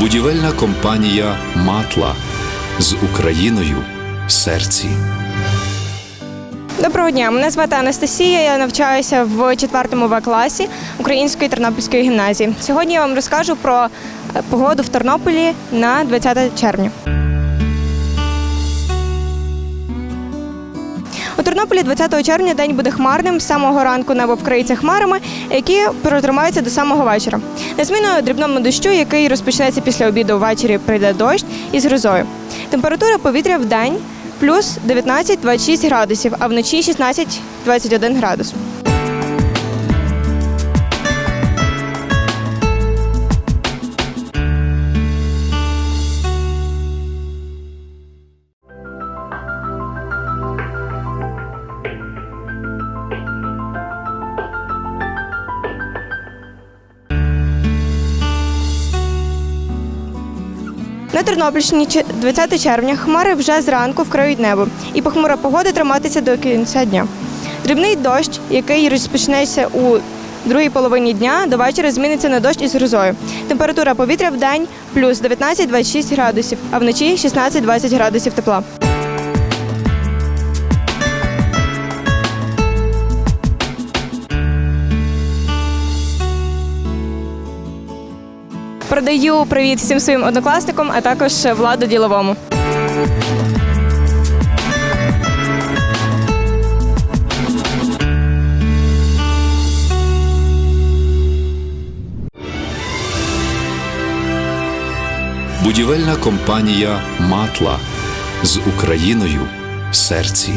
Будівельна компанія Матла з Україною в серці. Доброго дня, мене звати Анастасія. Я навчаюся в 4 В класі Української Тернопільської гімназії. Сьогодні я вам розкажу про погоду в Тернополі на 20 червня. Тернополі 20 червня день буде хмарним. З самого ранку небо вкриється хмарами, які протримаються до самого вечора. Незмінно дрібному дощу, який розпочнеться після обіду ввечері, прийде дощ із грозою. Температура повітря в день плюс 19-26 градусів, а вночі 16-21 градус. На Тернопільщині 20 червня хмари вже зранку вкриють небо, і похмура погода триматися до кінця дня. Дрібний дощ, який розпочнеться у другій половині дня, до вечора зміниться на дощ із грозою. Температура повітря в день плюс 19-26 градусів, а вночі 16-20 градусів тепла. Передаю привіт всім своїм однокласникам, а також владу діловому. Будівельна компанія Матла з Україною в серці.